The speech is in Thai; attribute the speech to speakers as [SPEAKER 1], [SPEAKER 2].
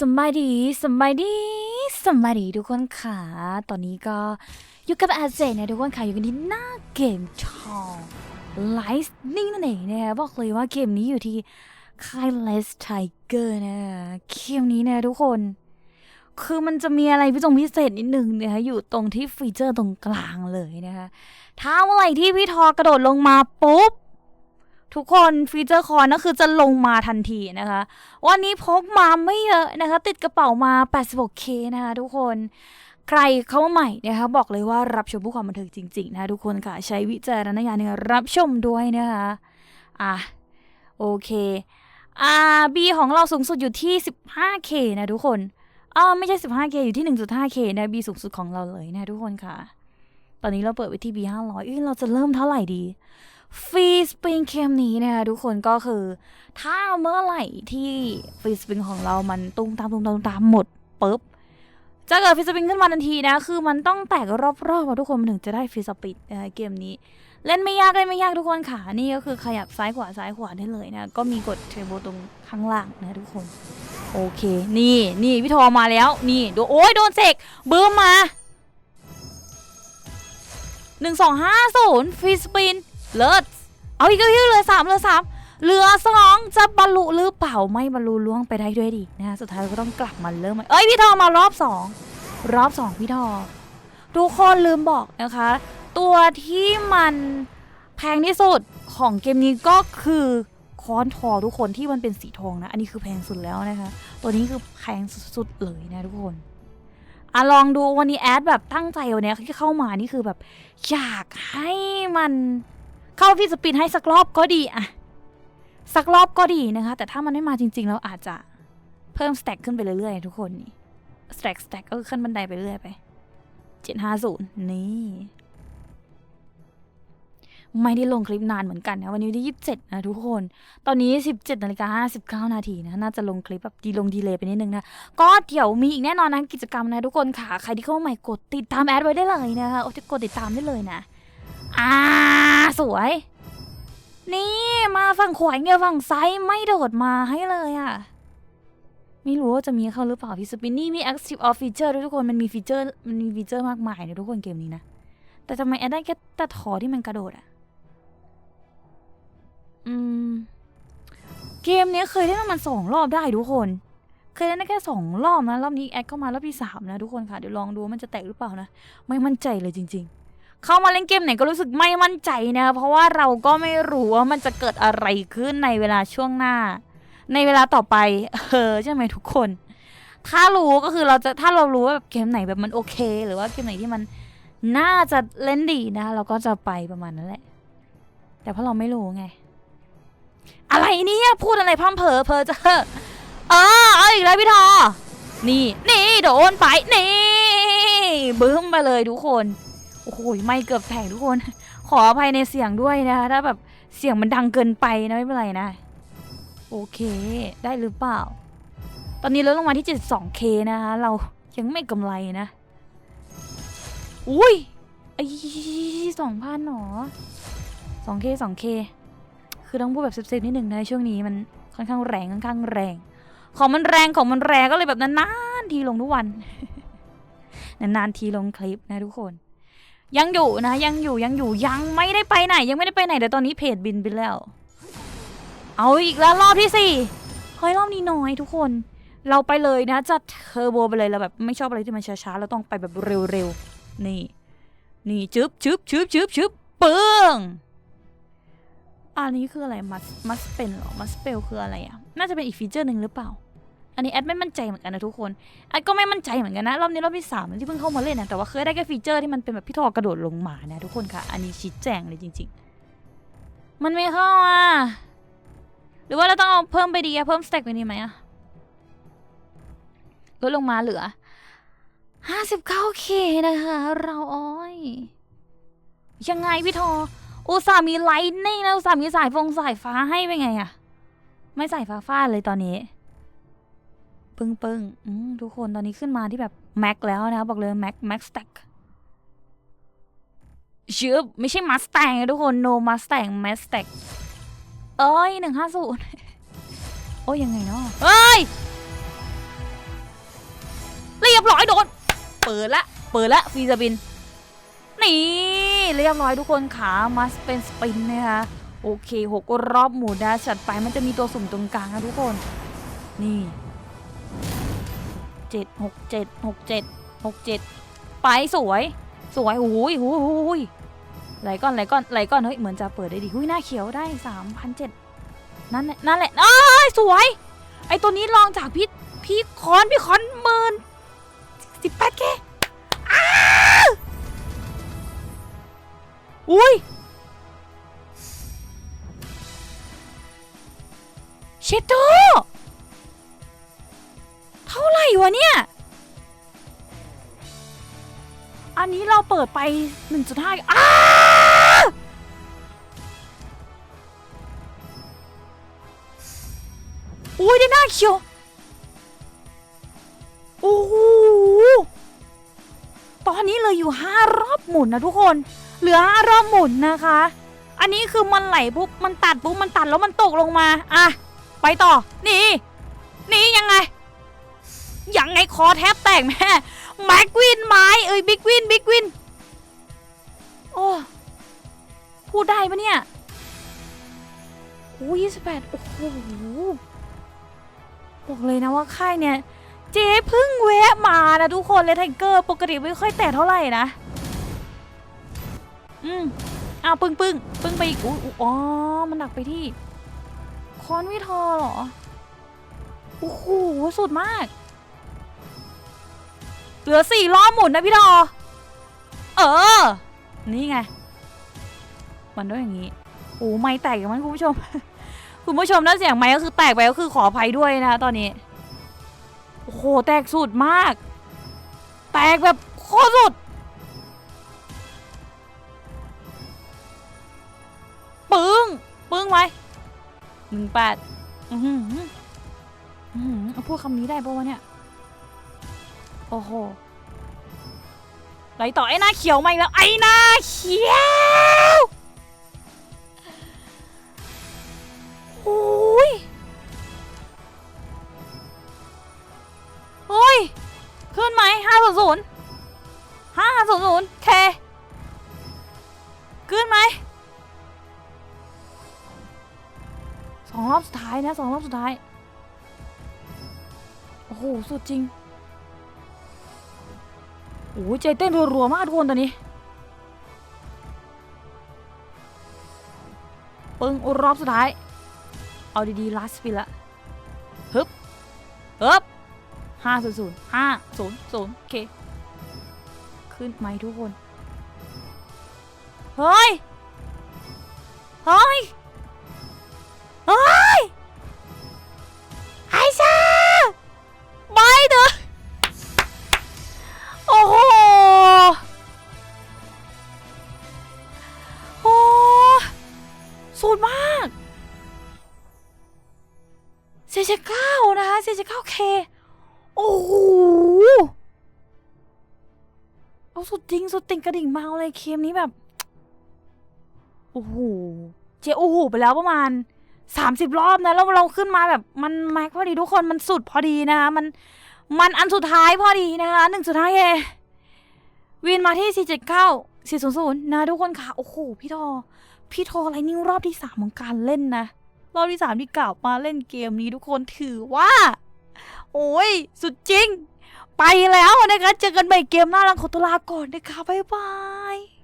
[SPEAKER 1] สำบายดีสำบายดีสำบายดีทุกคนค่ะ ตอนนี้ก็อยู่กับอาเจนะทุกคนค่ะ อยู่กันที่หน้าเกมชอไลฟ์นิ่งนั่นเองนะคะบอกเลยว่าเกมนี้อยู่ที่ค่ายเลสไทเกอร์นะเกมนี้นะทุกคน คือมันจะมีอะไรพิจงพิเศษนิดนึงนะคะอยู่ตรงที่ฟีเจอร์ตรงกลางเลยนะคะถ้าเมื่อไหร่ที่พี่ทอกระโดดลงมาปุ๊บ ทุกคนฟีเจอร์คอนก็คือจะลงมาทันทีนะคะ วันนี้พกมาไม่เยอะนะคะ ติดกระเป๋ามา 86k นะคะทุกคนใครเข้ามาใหม่นะคะบอกเลยว่ารับชมผู้ความบันเทิงจริงๆนะคะทุกคนค่ะ ใช้วิจารณญาณในการรับชมด้วยนะคะอะโอเคอ่า B ของเราสูงสุดอยู่ที่ 15k นะทุกคนอ่าไม่ใช่ 15k อยู่ที่ 1.5k นะ B สูงสุดของเราเลยนะทุกคนค่ะ ตอนนี้เราเปิดไว้ที่ B 500เอ้ยเราจะเริ่มเท่าไหร่ดี ฟรีสปริงเกมนี้นะคะทุกคนก็คือ ถ้าเมื่อไหร่ที่ฟรีสปริงของเรามันตุ้มตามตุ้มตามตุ้มตามหมดปุ๊บจะเกิดฟรีสปริงขึ้นมาทันทีนะ คือมันต้องแตกรอบๆอะทุกคนมันถึงจะได้ฟรีสปริงนเกมนี้ เล่นไม่ยากเล่นไม่ยากทุกคนค่ะ นี่ก็คือขยับซ้ายขวาซ้ายขวาได้เลยนะ ก็มีกดเทรโบตรงข้างล่างนะทุกคน โอเค นี่นี่พี่ทอมาแล้ว นี่ดูโอ้ยโดนเสกบื้มมา หนึ่งสองห้าศูนย์ฟรีสปินเลิศเอาอีกแล้วเหลือสามเหลือสามเหลือสองจะบรรลุหรือเปล่าไม่บรรลุล่วงไปได้ด้วยดินะฮะสุดท้ายก็ต้องกลับมาเริ่มใหม่เอ้ยพี่ทอมารอบสองรอบสองพี่ทอทุกคนลืมบอกนะคะ ตัวที่มันแพงที่สุดของเกมนี้ก็คือค้อนทอทุกคนที่มันเป็นสีทองนะ อันนี้คือแพงสุดแล้วนะคะ ตัวนี้คือแพงสุดๆเลยนะทุกคน อะลองดูวันนี้แอดแบบตั้งใจวันนี้ที่เข้ามานี่คือแบบ อยากให้มันเข้าพี่สปินให้สักรอบก็ดีอะสักรอบก็ดีนะคะ แต่ถ้ามันไม่มาจริงๆเราอาจจะเพิ่มสแต็กขึ้นไปเรื่อยๆ ทุกคนนี่สแต็กสแต็กก็ขึ้นบันไดไปเรื่อยไปเจ็ดห้าศูนย์นี่ ไม่ได้ลงคลิปนานเหมือนกันนะ วันนี้วันที่ยี่สิบเจ็ดนะทุกคน ตอนนี้สิบเจ็ดนาฬิกาห้าสิบเก้านาทีนะ น่าจะลงคลิปแบบดีลงดีเลยไปนิดนึงนะ ก็เดี๋ยวมีอีกแน่นอนนะกิจกรรมนะทุกคนค่ะ ใครที่เข้ามาใหม่กดติดตามแอดไว้ได้เลยนะคะโอ้กดติดตามได้เลยนะ อ่า สวย นี่มาฝั่งขวาเนี่ยฝั่งซ้ายไม่โดดมาให้เลยอะ่ะไม่รู้ว่าจะมีเข้าหรือเปล่าพี่สปินนี่มี active off feature ด้วยทุกคนมันมีฟีเจอร์มันมีฟีเจอร์มากมายในทุกคนเกมนี้นะ แต่ทำไมแอดได้แค่แต่ถอที่มันกระโดดอะ่ะ อืม เกมเนี้ยเคยได้ประมาณสองรอบได้ทุกคน เคยเล่นได้แค่สองรอบนะ รอบนี้แอดเข้ามารอบที่สามนะทุกคนค่ะ เดี๋ยวลองดูมันจะแตกหรือเปล่านะ ไม่มั่นใจเลยจริง ๆ เข้ามาเล่นเกมไหนก็รู้สึกไม่มั่นใจนะ เพราะว่าเราก็ไม่รู้ว่ามันจะเกิดอะไรขึ้นในเวลาช่วงหน้า ในเวลาต่อไป เออใช่ไหมทุกคน ถ้ารู้ก็คือเราจะถ้าเรารู้ว่าแบบเกมไหนแบบมันโอเค หรือว่าเกมไหนที่มันน่าจะเล่นดีนะ เราก็จะไปประมาณนั้นแหละ แต่เพราะเราไม่รู้ไง อะไรเนี่ย พูดอะไรพร่ำเพอเพอเจอเออเอาอีกแล้วพี่ทอ นี่ นี่โดนไป นี่บึ้มไปเลยทุกคน โอ้โหไม่เกือบแตกทุกคน ขออภัยในเสียงด้วยนะคะถ้าแบบเสียงมันดังเกินไปนะไม่เป็นไรนะ โอเค ได้หรือเปล่า ตอนนี้ลดลงมาที่ 72k นะคะเรายังไม่กำไรนะ อุ้ยไอ้สองพันหรอ 2k 2k คือ คือต้องพูดแบบเซฟๆนิดหนึ่งนะช่วงนี้มันค่อนข้างแรงค่อนข้างแรง ของมันแรงของมันแรงก็เลยแบบนานๆทีลงทุกวัน นานๆทีลงคลิปนะทุกคน ยังอยู่นะยังอยู่ยังอยู่ยังไม่ได้ไปไหน ยังไม่ได้ไปไหนเดี๋ยวตอนนี้เพจบินไปแล้ว เอาอีกแล้วรอบที่สี่เฮ้ยรอบนี้น้อยทุกคน เราไปเลยนะจัดเทอร์โบไปเลยเราแบบไม่ชอบอะไรที่มันช้าๆเราต้องไปแบบเร็วๆนี่ นี่จึ๊บจึ๊บจึ๊บจึ๊บจึ๊บปึ้ง อันนี้คืออะไรมัสมัสเป็นหรอมัสเปลคืออะไรอะ น่าจะเป็นอีกฟีเจอร์หนึ่งหรือเปล่า อันนี้แอดไม่มั่นใจเหมือนกันนะทุกคนแอดก็ไม่มั่นใจเหมือนกันนะ รอบนี้รอบที่สามที่เพิ่งเข้ามาเล่นนะแต่ว่าเคยได้แค่ฟีเจอร์ที่มันเป็นแบบพี่ทอกระโดดลงมานะทุกคนค่ะ อันนี้ชี้แจงเลยจริง ๆ มันไม่เข้าอะ หรือว่าเราต้องเอาเพิ่มไปดีอะเพิ่มสเต็กไปดีไหมอะลดลงมาเหลือ 59k นะคะ เราอ้อย ยังไงพี่ทอ อุตส่าห์มีไลท์นิ่งนะอุตส่าห์มีสายฟงสายฟ้าให้ไปไงอะไม่ใส่ฟ้าฟาดเลยตอนนี้ ปึ้งปึ้งทุกคนตอนนี้ขึ้นมาที่แบบแม็กแล้วนะบอกเลยแม็กแม็กสแต็กชื่อไม่ใช่มัสแตงทุกคน no มัสแตงแมสแต็กเอ้ยหนึ่งห้าศูนย์โอ้ยยังไงเนาะเอ้ยเรียบร้อยโดน เปิดละ เปิดละฟรีสปิน นี่เรียบร้อยทุกคนขามาเป็นสปินนะคะโอเคหกรอบหมุนนะจัดไปมันจะมีตัวสุ่มตรงกลางนะทุกคน นี่เจ็ดหกเจ็ดหกเจ็ดหกเจ็ดไปสวย สวยโอ้ยโอ้ยโอ้ยไหลก่อนไหลก่อนไหลก่อนเฮ้ยเหมือนจะเปิดได้ดีหุ้ยหน้าเขียวได้สามพันเจ็ดนั่นแหละนั่นแหละอ้ายสวย ไอตัวนี้ลองจากพี่พี่คอนพี่คอนหมื่นสิบแปดเคอ้า อุ้ยเชดโดเท่าไหร่วะเนี่ย อันนี้เราเปิดไป 1.5อ้าอุ้ยได้หน้าเขียวโอ้โหตอนนี้เลยอยู่5รอบหมุนนะทุกคน เหลือ5รอบหมุนนะคะ อันนี้คือมันไหลปุ๊บมันตัดปุ๊บมันตัดแล้วมันตกลงมา อะ ไปต่อ นี่ นี่ยังไง ยังไงคอแทบแตกแม่แม็กวินไม้เอ้ยบิ๊กวินบิ๊กวิน โอ้พูดได้ปะเนี่ยโอ้ยี่สิบแปดโอ้โหบอกเลยนะว่าค่ายเนี่ย เจ๊เพิ่งแวะมานะทุกคนเลยไทเกอร์ ปกติไม่ค่อยแตะเท่าไหร่นะ อืมอ้าวปึ้งปึ้งปึ้งไปอีกอุ๊ยอ๋อ มันหนักไปที่คอนวิทอเหรอ โอ้โห สุดมาก เหลือสี่รอบหมุนนะพี่ทอ เออ นี่ไง มันด้วยอย่างนี้ โอ้ไม่แตกอย่างนั้นคุณผู้ชม คุณผู้ชมถ้าเสียงไม้ก็คือแตกไปก็คือขออภัยด้วยนะตอนนี้ โอ้โห แตกสุดมาก แตกแบบโคตรสุด ปึ้งไว้หนึ่งแปดอือหืออือหือเอาพูดคำนี้ได้ปะวะเนี่ย โอ้โหไหลต่อไอ้หน้าเขียวมาอีกแล้ว ไอ้หน้าเขียวโอ้ยโอ้ย ขึ้นไหมห้าศูนย์ศูนย์ห้าศูนย์ศูนย์เค องรอบสุดท้ายนะสองรอบสุดท้าย โอ้โห สุดจริง โอ้ยใจเต้นรัวๆมากทุกคนตอนนี้ ปึ้งรอบสุดท้าย เอาดีๆลาสปินละฮึบฮึบห้าศูนย์ศูนย์ห้าศูนย์ศูนย์โอเค ขึ้นไหมทุกคน เฮ้ย เฮ้ย สุดมากเซเจเก้านะคะเซเจเก้าเคโอ้โหเอาสุดจริงสุดติ่งกระดิ่งเมาเลยเคมนี้แบบโอ้โหเจโอ้โหไปแล้วประมาณ30รอบนะแล้วเราขึ้นมาแบบมันแม็กพอดีทุกคนมันสุดพอดีนะคะมันมันอันสุดท้ายพอดีนะคะหนึ่งสุดท้ายเอวินมาที่ ศีลศูนย์ศูนย์นะทุกคนค่ะ โอ้โห พี่ทอ พี่ทออะไรนี่รอบที่สามของการเล่นนะ รอบที่สามที่กล่าวมาเล่นเกมนี้ทุกคนถือว่า โอ้ย สุดจริง ไปแล้วนะคะ เจอกันใหม่เกมหน้าลังขอตัวลาก่อนนะคะ บ๊ายบาย